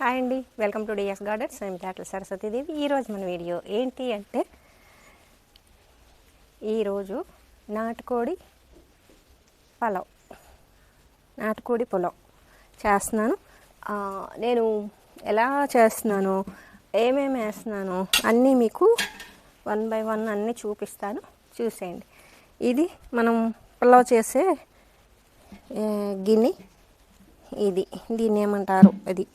Hi అండి. Welcome to DS gardens. నేను దాట్ల సరస్వతీదేవి. ఈరోజు మన వీడియో ఏంటి అంటే ఈరోజు నాటుకోడి పలావ్. నాటుకోడి పులావ్ చేస్తున్నాను. నేను ఎలా చేస్తున్నాను ఏమేమి వేస్తున్నాను అన్నీ మీకు వన్ బై వన్ అన్నీ చూపిస్తాను. చూసేయండి. ఇది మనం పులావ్ చేసే గిన్నె. ఇది దీన్ని ఏమంటారు? అది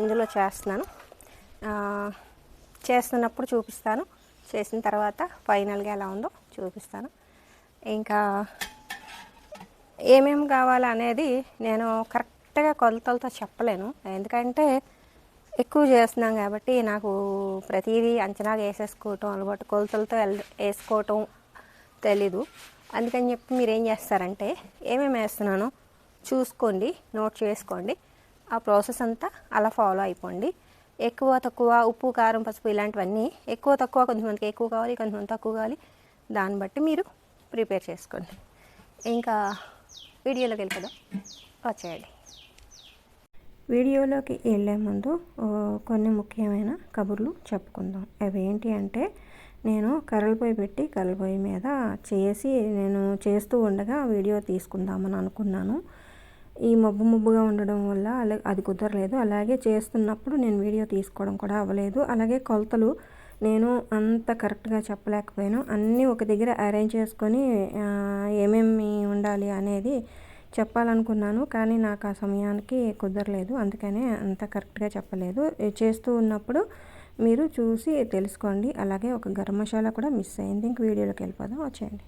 ఇందులో చేస్తున్నాను. చేస్తున్నప్పుడు చూపిస్తాను. చేసిన తర్వాత ఫైనల్గా ఎలా ఉందో చూపిస్తాను. ఇంకా ఏమేమి కావాలనేది నేను కరెక్ట్గా కొలతలతో చెప్పలేను. ఎందుకంటే ఎక్కువ చేస్తున్నాం కాబట్టి నాకు ప్రతిదీ అంచనా వేసేసుకోవటం అలవాటు కొలతలతో వేసుకోవటం తెలీదు. అందుకని చెప్పి మీరు ఏం చేస్తారంటే ఏమేమి వేస్తున్నానో చూసుకోండి నోట్ చేసుకోండి. ఆ ప్రాసెస్ అంతా అలా ఫాలో అయిపోండి. ఎక్కువ తక్కువ ఉప్పు కారం పసుపు ఇలాంటివన్నీ ఎక్కువ తక్కువ కొంతమందికి ఎక్కువ కావాలి కొంతమంది తక్కువ కావాలి. దాన్ని బట్టి మీరు ప్రిపేర్ చేసుకోండి. ఇంకా వీడియోలోకి వెళ్ళిపోదాం. వచ్చేయండి. వీడియోలోకి వెళ్ళే ముందు కొన్ని ముఖ్యమైన కబుర్లు చెప్పుకుందాం. అవి ఏంటి అంటే నేను కర్రల పొయ్యి పెట్టి కర్రల పొయ్యి మీద చేసి నేను చేస్తూ ఉండగా వీడియో తీసుకుందామని అనుకున్నాను. ఈ మబ్బు మబ్బుగా ఉండడం వల్ల అలా అది కుదరలేదు. అలాగే చేస్తున్నప్పుడు నేను వీడియో తీసుకోవడం కూడా అవ్వలేదు. అలాగే కొలతలు నేను అంత కరెక్ట్గా చెప్పలేకపోయాను. అన్నీ ఒక దగ్గర అరేంజ్ చేసుకొని ఏమేమి ఉండాలి అనేది చెప్పాలనుకున్నాను. కానీ నాకు ఆ సమయానికి కుదరలేదు. అందుకనే అంత కరెక్ట్గా చెప్పలేదు. చేస్తూ ఉన్నప్పుడు మీరు చూసి తెలుసుకోండి. అలాగే ఒక గరం మసాలా కూడా మిస్ అయింది. ఇంక వీడియోలోకి వెళ్ళిపోదాం. వచ్చేయండి.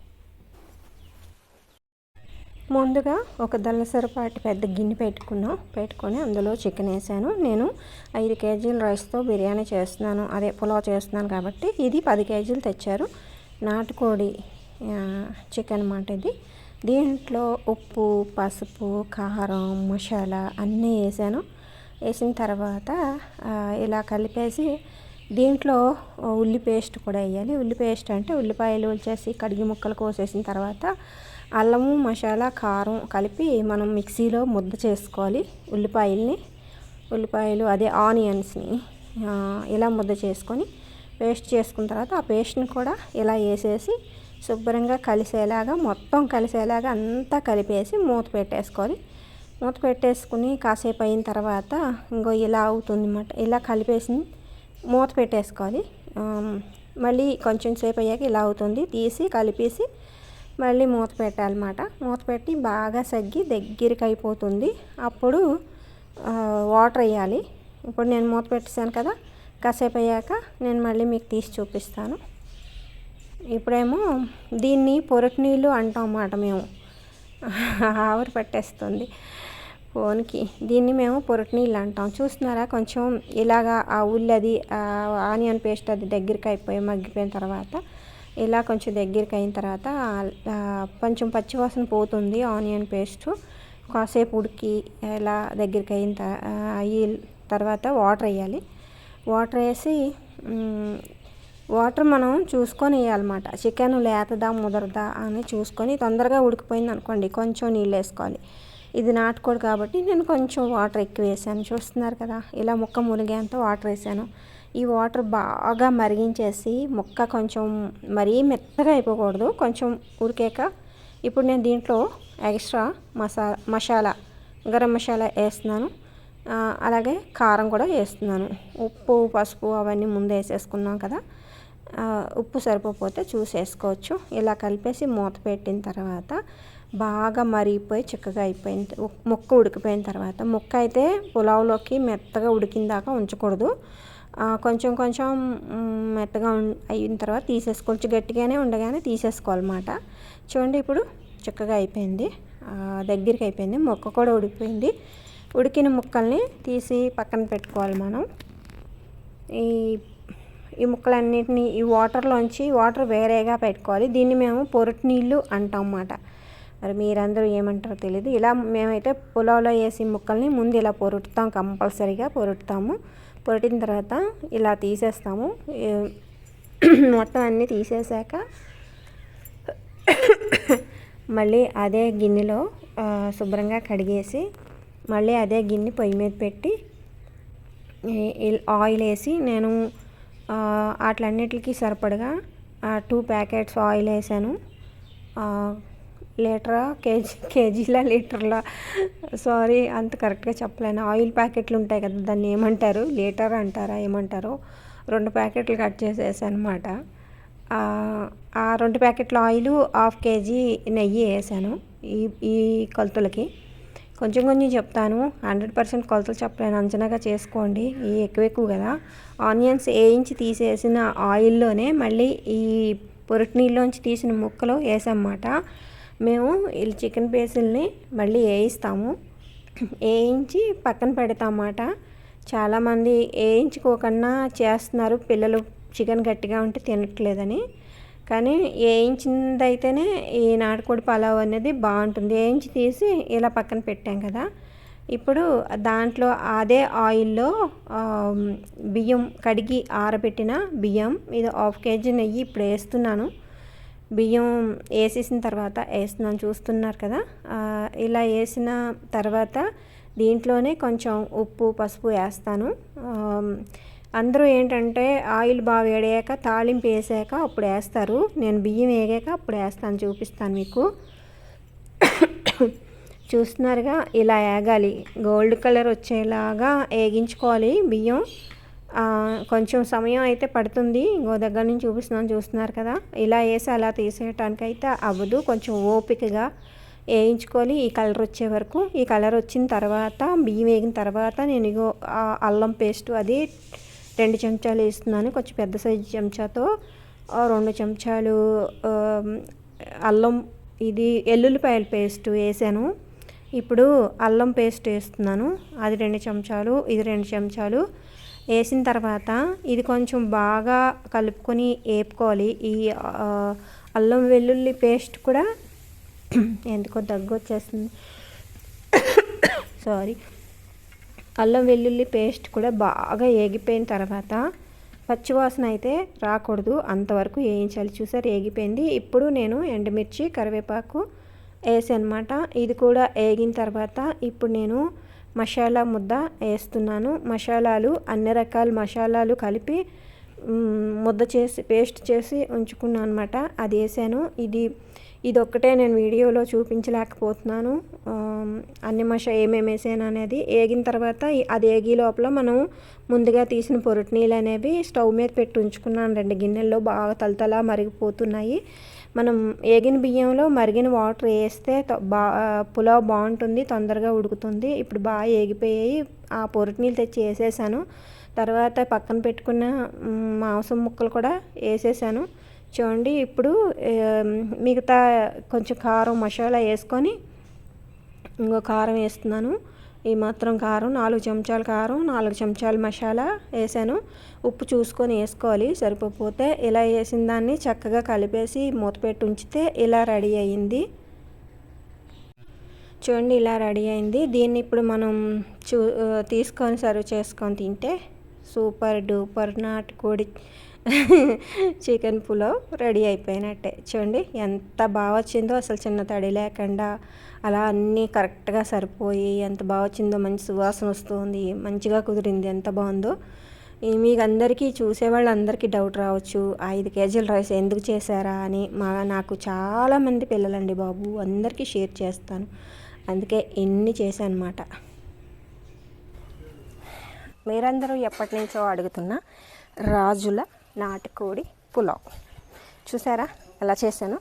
ముందుగా ఒక దల్లసరపాటి పెద్ద గిన్నె పెట్టుకున్నాం. పెట్టుకొని అందులో చికెన్ వేసాను. నేను ఐదు కేజీల రైస్తో బిర్యానీ చేస్తున్నాను. అదే పులావ్ చేస్తున్నాను కాబట్టి ఇది పది కేజీలు తెచ్చారు. నాటుకోడి చికెన్ అన్నమాట ఇది. దీంట్లో ఉప్పు పసుపు కారం మసాలా అన్నీ వేసాను. వేసిన తర్వాత ఇలా కలిపేసి దీంట్లో ఉల్లి పేస్ట్ కూడా వేయాలి. ఉల్లి పేస్ట్ అంటే ఉల్లిపాయలు వచ్చేసి కడిగి ముక్కలు కోసేసిన తర్వాత అల్లము మసాలా కారం కలిపి మనం మిక్సీలో ముద్ద చేసుకోవాలి. ఉల్లిపాయల్ని ఉల్లిపాయలు అదే ఆనియన్స్ని ఇలా ముద్ద చేసుకొని పేస్ట్ చేసుకున్న తర్వాత ఆ పేస్ట్ని కూడా ఇలా వేసేసి శుభ్రంగా కలిసేలాగా మొత్తం కలిసేలాగా అంతా కలిపేసి మూత పెట్టేసుకోవాలి. మూత పెట్టేసుకుని కాసేపు అయిన తర్వాత ఇంకో ఇలా అవుతుంది అన్నమాట. ఇలా కలిపేసి మూత పెట్టేసుకోవాలి. మళ్ళీ కొంచెం సేపు అయ్యాక ఇలా అవుతుంది. తీసి కలిపేసి మళ్ళీ మూత పెట్టాలన్నమాట. మూత పెట్టి బాగా సగ్గి దగ్గరికి అయిపోతుంది అప్పుడు వాటర్ వేయాలి. ఇప్పుడు నేను మూత పెట్టేశాను కదా కాసేపు అయ్యాక నేను మళ్ళీ మీకు తీసి చూపిస్తాను. ఇప్పుడేమో దీన్ని పొరటి నీళ్ళు అంటాం అన్నమాట మేము. ఆవిరి పట్టేస్తుంది ఫోన్కి. దీన్ని మేము పొరటి నీళ్ళు అంటాం. చూస్తున్నారా? కొంచెం ఇలాగా ఆ ఉల్లది ఆ ఆనియన్ పేస్ట్ అది దగ్గరికి అయిపోయి మగ్గిపోయిన తర్వాత ఇలా కొంచెం దగ్గరికి అయిన తర్వాత కొంచెం పచ్చివాసన పోతుంది ఆనియన్ పేస్ట్. కాసేపు ఉడికి ఇలా దగ్గరికి అయిన త- అయ్యి తర్వాత వాటర్ వేయాలి. వాటర్ వేసి వాటర్ మనం చూసుకొని వేయాలన్నమాట. చికెన్ లేతదా ముదరదా అని చూసుకొని తొందరగా ఉడికిపోయింది అనుకోండి కొంచెం నీళ్ళు వేసుకోవాలి. ఇది నాటుకోడు కాబట్టి నేను కొంచెం వాటర్ ఎక్కువ వేసాను. చూస్తున్నారు కదా ఇలా ముక్క మునిగేంత వాటర్ వేసాను. ఈ వాటర్ బాగా మరిగించేసి ముక్క కొంచెం మరీ మెత్తగా అయిపోకూడదు కొంచెం ఉరికాక ఇప్పుడు నేను దీంట్లో ఎక్స్ట్రా మసా మసాలా గరం మసాలా వేస్తున్నాను. అలాగే కారం కూడా వేస్తున్నాను. ఉప్పు పసుపు అవన్నీ ముందే వేసేసుకున్నాం కదా. ఉప్పు సరిపోతే చూసేసుకోవచ్చు. ఇలా కలిపేసి మూత పెట్టిన తర్వాత బాగా మరిగిపోయి చిక్కగా అయిపోయింది ముక్క ఉడికిపోయిన తర్వాత ముక్క అయితే పులావ్లోకి మెత్తగా ఉడికిన దాకా ఉంచకూడదు. కొంచెం కొంచెం మెత్తగా అయిన తర్వాత తీసేసుకో కొంచెం గట్టిగానే ఉండగానే తీసేసుకోవాలన్నమాట. చూడండి ఇప్పుడు చక్కగా అయిపోయింది. దగ్గరికి అయిపోయింది. ముక్క కూడా ఉడికిపోయింది. ఉడికిన ముక్కల్ని తీసి పక్కన పెట్టుకోవాలి మనం. ఈ ఈ ముక్కలన్నింటినీ ఈ వాటర్లోంచి వాటర్ వేరేగా పెట్టుకోవాలి. దీన్ని మేము పొరటి నీళ్ళు అంటాం అన్నమాట. మరి మీరందరూ ఏమంటారో తెలియదు ఇలా మేమైతే పులావ్లో వేసి ముక్కల్ని ముందు ఇలా పొరుడుతాం కంపల్సరీగా పొరుడుతాము పొరటిన తర్వాత ఇలా తీసేస్తాము. మొత్తం అన్నీ తీసేసాక మళ్ళీ అదే గిన్నెలో శుభ్రంగా కడిగేసి మళ్ళీ అదే గిన్నె పొయ్యి మీద పెట్టి ఆయిల్ వేసి నేను అట్లన్నిటికీ సరిపడగా టూ ప్యాకెట్స్ ఆయిల్ వేసాను. లీటరా? కేజీ కేజీల లీటర్ల? సారీ అంత కరెక్ట్గా చెప్పలేను. ఆయిల్ ప్యాకెట్లు ఉంటాయి కదా దాన్ని ఏమంటారు? లీటర్ అంటారా? ఏమంటారు? రెండు ప్యాకెట్లు కట్ చేసేసాను అనమాట ఆ రెండు ప్యాకెట్ల ఆయిల్ హాఫ్ కేజీ నెయ్యి వేసాను ఈ ఈ కొలతలకి. కొంచెం కొంచెం చెప్తాను. హండ్రెడ్ పర్సెంట్ కొలతలు చెప్పలేను. అంచనాగా చేసుకోండి. ఈ ఎక్కువ ఎక్కువ కదా. ఆనియన్స్ వేయించి తీసేసిన ఆయిల్లోనే మళ్ళీ ఈ పొరటి నీళ్ళలోంచి తీసిన ముక్కలు వేసామన్నమాట మేము ఈ చికెన్ పీసుల్ని మళ్ళీ వేయిస్తాము. వేయించి పక్కన పెడతామాట. చాలామంది వేయించుకోకుండా చేస్తున్నారు. పిల్లలు చికెన్ గట్టిగా ఉంటే తినట్లేదని. కానీ వేయించింది అయితేనే ఈ నాటుకోడి పలావ్ అనేది బాగుంటుంది. వేయించి తీసి ఇలా పక్కన పెట్టాం కదా. ఇప్పుడు దాంట్లో అదే ఆయిల్లో బియ్యం కడిగి ఆరబెట్టిన బియ్యం ఇది హాఫ్ కేజీ నెయ్యి ఇప్పుడు వేస్తున్నాను. బియ్యం వేసేసిన తర్వాత వేస్తున్నాను చూస్తున్నారు కదా. ఇలా వేసిన తర్వాత దీంట్లోనే కొంచెం ఉప్పు పసుపు వేస్తాను. అందరూ ఏంటంటే ఆయిల్ బాగా వేడాక తాళింపు వేసాక అప్పుడు వేస్తారు. నేను బియ్యం వేగాక అప్పుడు వేస్తాను చూపిస్తాను మీకు. చూస్తున్నారుగా ఇలా వేగాలి. గోల్డ్ కలర్ వచ్చేలాగా వేగించుకోవాలి బియ్యం. కొంచెం సమయం అయితే పడుతుంది. ఇంకో దగ్గర నుంచి చూపిస్తున్నాను చూస్తున్నారు కదా. ఇలా వేసి అలా తీసేయటానికి అయితే అవ్వదు కొంచెం ఓపికగా వేయించుకొని ఈ కలర్ వచ్చే వరకు ఈ కలర్ వచ్చిన తర్వాత బియ్యం వేగిన తర్వాత నేను ఇగో అల్లం పేస్ట్ అది రెండు చెంచాలు వేస్తున్నాను. కొంచెం పెద్ద సైజు చెంచాతో రెండు చెంచాలు అల్లం ఇది ఎల్లుల్లిపాయల పేస్ట్ వేసాను. ఇప్పుడు అల్లం పేస్ట్ వేస్తున్నాను. అది రెండు చెంచాలు ఇది రెండు చెంచాలు వేసిన తర్వాత ఇది కొంచెం బాగా కలుపుకొని వేపుకోవాలి ఈ అల్లం వెల్లుల్లి పేస్ట్ కూడా ఎందుకో దగ్గు వచ్చేస్తుంది సారీ అల్లం వెల్లుల్లి పేస్ట్ కూడా బాగా ఏగిపోయిన తర్వాత పచ్చివాసన అయితే రాకూడదు. అంతవరకు వేయించాలి. చూసారు ఏగిపోయింది. ఇప్పుడు నేను ఎండుమిర్చి కరివేపాకు వేసానమాట. ఇది కూడా వేగిన తర్వాత ఇప్పుడు నేను మసాలా ముద్ద వేస్తున్నాను. మసాలాలు అన్ని రకాల మసాలాలు కలిపి ముద్ద చేసి పేస్ట్ చేసి ఉంచుకున్నాను అనమాట అది వేసాను. ఇది ఇది ఒక్కటే నేను వీడియోలో చూపించలేకపోతున్నాను. అన్ని మష ఏమేమి వేసాను అనేది. వేగిన తర్వాత అది ఏగి లోపల మనం ముందుగా తీసిన పొరటి నీళ్ళు అనేవి స్టవ్ మీద పెట్టి ఉంచుకున్నాను. రెండు గిన్నెల్లో బాగా తలతలా మరిగిపోతున్నాయి. మనం ఏగిన బియ్యంలో మరిగిన వాటర్ వేస్తే బా పులావ్ బాగుంటుంది తొందరగా ఉడుకుతుంది. ఇప్పుడు బాగా ఏగిపోయాయి. ఆ పొరటి నీళ్ళు తెచ్చి వేసేసాను. తర్వాత పక్కన పెట్టుకున్న మాంసం ముక్కలు కూడా వేసేసాను. చూడండి ఇప్పుడు మిగతా కొంచెం కారం మసాలా వేసుకొని ఇంకో కారం వేస్తున్నాను. ఈ మాత్రం కారం నాలుగు చెంచాల కారం నాలుగు చెంచాల మసాలా వేసాను. ఉప్పు చూసుకొని వేసుకోవాలి. సరిపోతే ఇలా వేసిన దాన్ని చక్కగా కలిపేసి మూతపెట్టి ఉంచితే ఇలా రెడీ అయ్యింది చూడండి ఇలా రెడీ అయింది. దీన్ని ఇప్పుడు మనం చూ తీసుకొని సర్వ్ చేసుకొని తింటే సూపర్ డూపర్ నాట్ కోడి చికెన్ పులావ్ రెడీ అయిపోయినట్టే. చూడండి ఎంత బాగా వచ్చిందో అసలు చిన్న తడి లేకుండా అలా అన్నీ కరెక్ట్గా సరిపోయి ఎంత బాగా వచ్చిందో మంచి సువాసన వస్తుంది మంచిగా కుదిరింది ఎంత బాగుందో. మీకు అందరికీ చూసేవాళ్ళందరికీ డౌట్ రావచ్చు ఐదు కేజీల రైస్ ఎందుకు చేశారా అని మా నాకు చాలామంది పిల్లలండి బాబు అందరికీ షేర్ చేస్తాను. అందుకే ఎన్ని చేశానమాట. మీరందరూ ఎప్పటి నుంచో అడుగుతున్న రాజుల నాటుకోడి పులావ్. చూసారా? ఎలా చేశాను?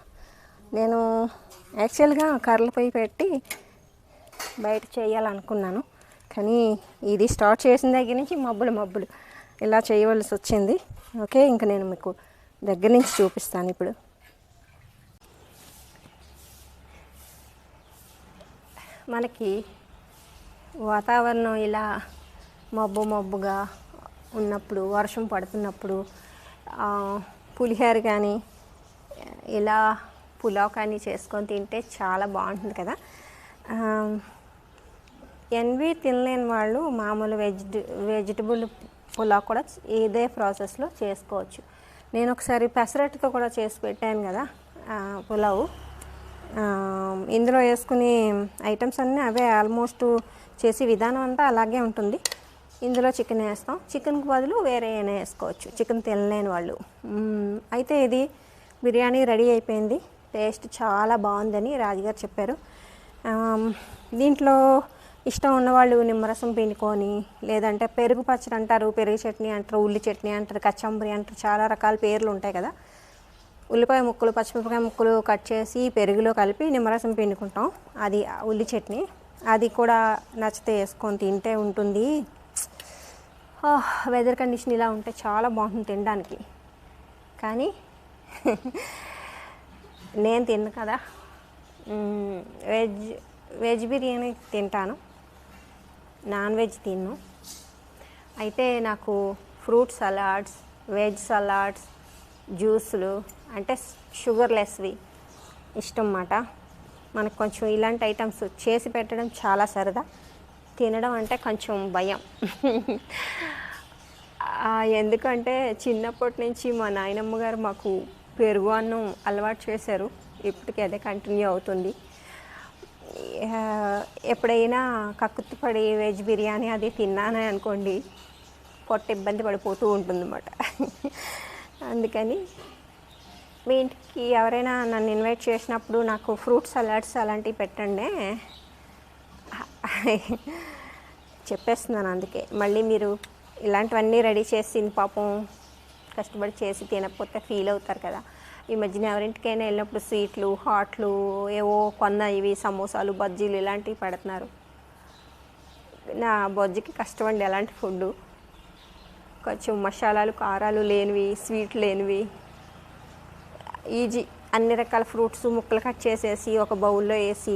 నేను యాక్చువల్గా కర్రలపై పెట్టి బయట చేయాలనుకున్నాను. కానీ ఇది స్టార్ట్ చేసిన దగ్గర నుంచి మబ్బులు మబ్బులు. ఇలా చేయవలసి వచ్చింది. ఓకే ఇంకా నేను మీకు దగ్గర నుంచి చూపిస్తాను ఇప్పుడు. మనకి వాతావరణం ఇలా మబ్బు మబ్బుగా ఉన్నప్పుడు వర్షం పడుతున్నప్పుడు పులిహోర కానీ ఇలా పులావ్ కానీ చేసుకొని తింటే చాలా బాగుంటుంది కదా. ఎన్వి తినలేని వాళ్ళు మామూలు వెజ్ వెజిటబుల్ పులావ్ కూడా ఇదే ప్రాసెస్లో చేసుకోవచ్చు. నేను ఒకసారి పెసరట్టుతో కూడా చేసి పెట్టాను కదా పులావ్. ఇందులో వేసుకునే ఐటమ్స్ అన్నీ అవే ఆల్మోస్ట్ చేసే విధానం అంతా అలాగే ఉంటుంది. ఇందులో చికెన్ వేస్తాం. చికెన్కి బదులు వేరే అయినా వేసుకోవచ్చు. చికెన్ తినలేని వాళ్ళు. అయితే ఇది బిర్యానీ రెడీ అయిపోయింది. టేస్ట్ చాలా బాగుందని రాజుగారు చెప్పారు. దీంట్లో ఇష్టం ఉన్నవాళ్ళు నిమ్మరసం పిండుకొని లేదంటే పెరుగు పచ్చడి అంటారు పెరుగు చట్నీ అంటారు ఉల్లి చట్నీ అంటారు కచ్చంబరి అంటారు చాలా రకాల పేర్లు ఉంటాయి కదా. ఉల్లిపాయ ముక్కలు పచ్చిమిరపకాయ ముక్కలు కట్ చేసి పెరుగులో కలిపి నిమ్మరసం పిండుకుంటాం. అది ఉల్లి చట్నీ. అది కూడా నచ్చితే వేసుకొని తింటే ఉంటుంది. వెదర్ కండిషన్ ఇలా ఉంటే చాలా బాగుంటుంది తినడానికి. కానీ నేను తిన్ను కదా. వెజ్ వెజ్ బిర్యానీ తింటాను. నాన్ వెజ్ తిన్ను. అయితే నాకు ఫ్రూట్ సలాడ్స్ వెజ్ సలాడ్స్ జ్యూసులు అంటే షుగర్లెస్వి ఇష్టం అన్నమాట. మనకు కొంచెం ఇలాంటి ఐటమ్స్ చేసి పెట్టడం చాలా సరదా. తినడం అంటే కొంచెం భయం. ఎందుకంటే చిన్నప్పటి నుంచి మా నాయనమ్మ గారు మాకు పెరుగు అన్నం అలవాటు చేశారు. ఇప్పటికీ అదే కంటిన్యూ అవుతుంది. ఎప్పుడైనా కక్కుతుపడి వెజ్ బిర్యానీ అది తిన్నానే అనుకోండి పొట్ట ఇబ్బంది పడిపోతూ ఉంటుందన్నమాట. అందుకని మీ ఇంటికి ఎవరైనా నన్ను ఇన్వైట్ చేసినప్పుడు నాకు ఫ్రూట్ సలాడ్స్ అలాంటివి పెట్టండి. చెప్పేస్తున్నాను అందుకే. మళ్ళీ మీరు ఇలాంటివన్నీ రెడీ చేసి పాపం కష్టపడి చేసి తినకపోతే ఫీల్ అవుతారు కదా. ఈ మధ్యన ఎవరింటికైనా వెళ్ళినప్పుడు స్వీట్లు హాట్లు ఏవో కొన్న ఇవి సమోసాలు బజ్జీలు ఇలాంటివి పెడుతున్నారు. నా బొజ్జికి కష్టం అండి ఎలాంటి ఫుడ్ కొంచెం మసాలాలు కారాలు లేనివి స్వీట్ లేనివి. ఈజీ. అన్ని రకాల ఫ్రూట్స్ ముక్కలు కట్ చేసేసి ఒక బౌల్లో వేసి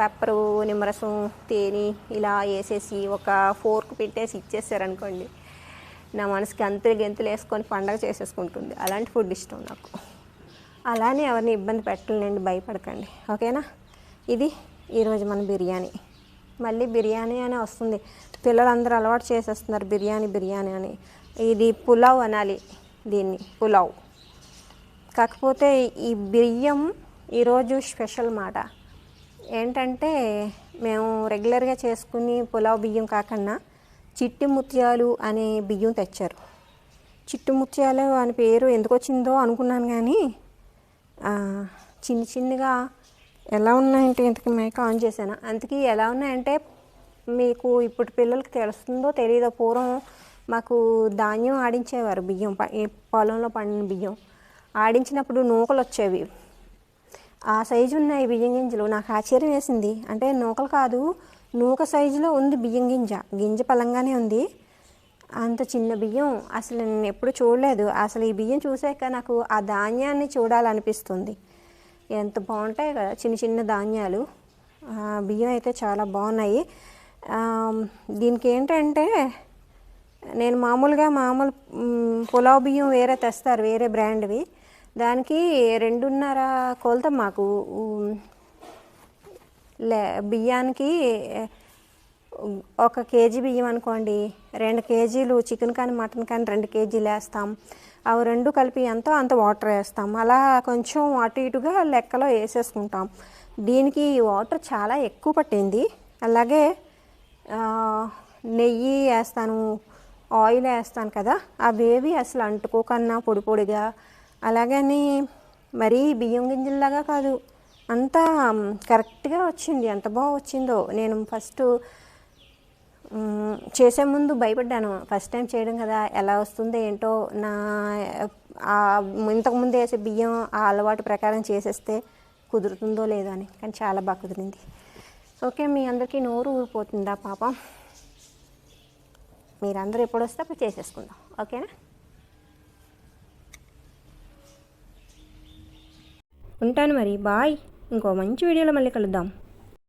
పెప్పరు నిమ్మరసం తేనె ఇలా వేసేసి ఒక ఫోర్క్ పెట్టేసి ఇచ్చేసారనుకోండి నా మనసుకి అంతులు గెంతులు వేసుకొని పండగ చేసేసుకుంటుంది. అలాంటి ఫుడ్ ఇష్టం నాకు. అలానే ఎవరిని ఇబ్బంది పెట్టలేండి భయపడకండి. ఓకేనా? ఇది ఈరోజు మన బిర్యానీ. మళ్ళీ బిర్యానీ అనే వస్తుంది. పిల్లలందరూ అలవాటు చేసేస్తున్నారు బిర్యానీ బిర్యానీ అని. ఇది పులావ్ అనాలి దీన్ని పులావ్. కాకపోతే ఈ బియ్యం ఈరోజు స్పెషల్ మాట. ఏంటంటే మేము రెగ్యులర్గా చేసుకుని పులావ్ బియ్యం కాకుండా చిట్టి ముత్యాలు అనే బియ్యం తెచ్చారు. చిట్టి ముత్యాలు అని పేరు ఎందుకు వచ్చిందో అనుకున్నాను కానీ చిన్ని చిన్న చిన్నగా ఎలా ఉన్నాయంటే ఇంతకు మేక ఆన్ చేశాను. అందుకే ఎలా ఉన్నాయంటే మీకు ఇప్పుడు పిల్లలకి తెలుస్తుందో తెలియదో పూర్వం మాకు ధాన్యం ఆడించేవారు బియ్యం ప- పొలంలో పండిన బియ్యం. ఆడించినప్పుడు నూకలు వచ్చేవి ఆ సైజు ఉన్నాయి బియ్యం గింజలు. నాకు ఆశ్చర్యం వేసింది. అంటే నూకలు కాదు నూక సైజులో ఉంది బియ్యం గింజ. గింజ పలంగానే ఉంది. అంత చిన్న బియ్యం అసలు నేను ఎప్పుడు చూడలేదు. అసలు ఈ బియ్యం చూసాక నాకు ఆ ధాన్యాన్ని చూడాలనిపిస్తుంది. ఎంత బాగుంటాయి కదా చిన్న చిన్న ధాన్యాలు. ఆ, బియ్యం అయితే చాలా బాగున్నాయి. దీనికి ఏంటంటే నేను మామూలుగా మామూలు పులావ్ బియ్యం వేరే తెస్తారు వేరే బ్రాండ్వి. దానికి రెండున్నర కొలత మాకు. లే బియ్యానికి ఒక కేజీ బియ్యం అనుకోండి రెండు కేజీలు చికెన్ కానీ మటన్ కానీ రెండు కేజీలు వేస్తాం. అవి రెండు కలిపి ఎంతో అంత వాటర్ వేస్తాం. అలా కొంచెం అటు ఇటుగా లెక్కలో వేసేసుకుంటాం. దీనికి వాటర్ చాలా ఎక్కువ పట్టింది. అలాగే నెయ్యి వేస్తాను ఆయిల్ వేస్తాను కదా అవేవి అసలు అంటుకోకన్నా పొడి పొడిగా అలాగని మరీ బియ్యం గింజల్లాగా కాదు. అంతా కరెక్ట్గా వచ్చింది. ఎంత బాగా వచ్చిందో. నేను ఫస్ట్ చేసే ముందు భయపడ్డాను. ఫస్ట్ టైం చేయడం కదా ఎలా వస్తుందో ఏంటో. నా ఇంతకుముందు వేసే బియ్యం ఆ అలవాటు ప్రకారం చేసేస్తే కుదురుతుందో లేదో అని. కానీ చాలా బాగా కుదిరింది. ఓకే మీ అందరికీ నోరు ఊరిపోతుందా పాపం? మీరందరూ ఎప్పుడు వస్తే అప్పుడు చేసేసుకుందాం. ఓకేనా? ఉంటాను మరి. బాయ్. ఇంకో మంచి వీడియోలో మళ్ళీ కలుద్దాం.